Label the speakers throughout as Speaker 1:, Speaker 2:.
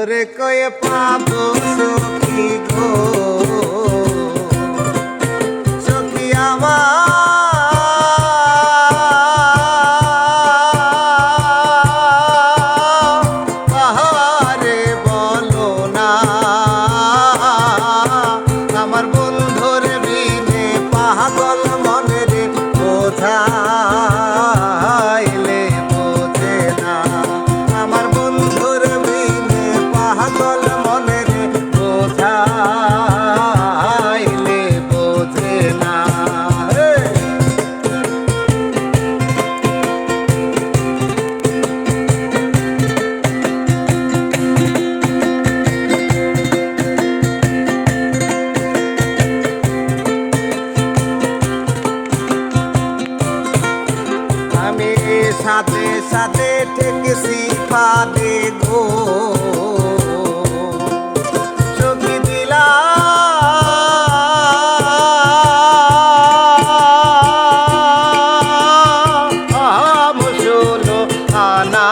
Speaker 1: তোরে কয়ে পাবো সখী গো। সাথে সাথে ঠেকেছি ফাঁদে গো। চোখে দিলাম। আনা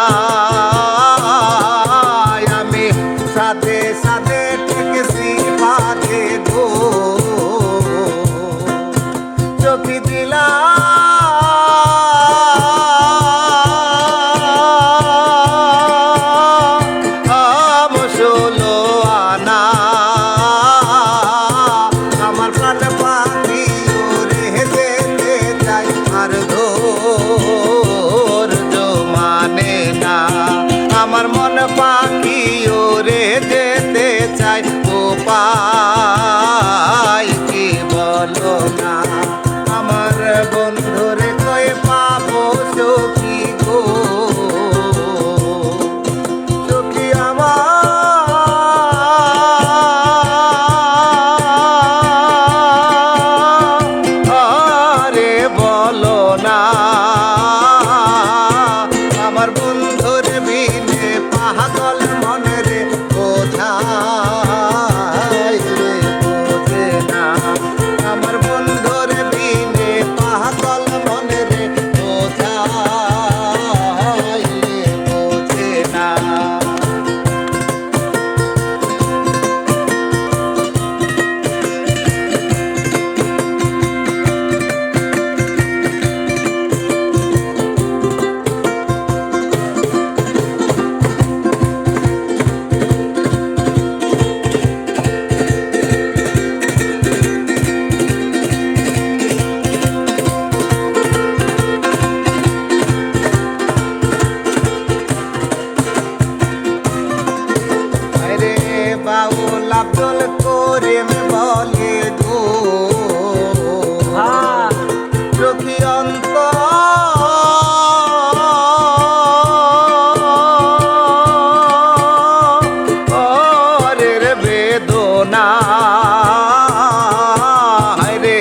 Speaker 1: লাপল করেন বলে হ্যাঁ। গো চোখি অন্ত। অরের বেদনা। রে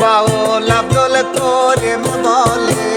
Speaker 1: বাউ লাপল করেন বলে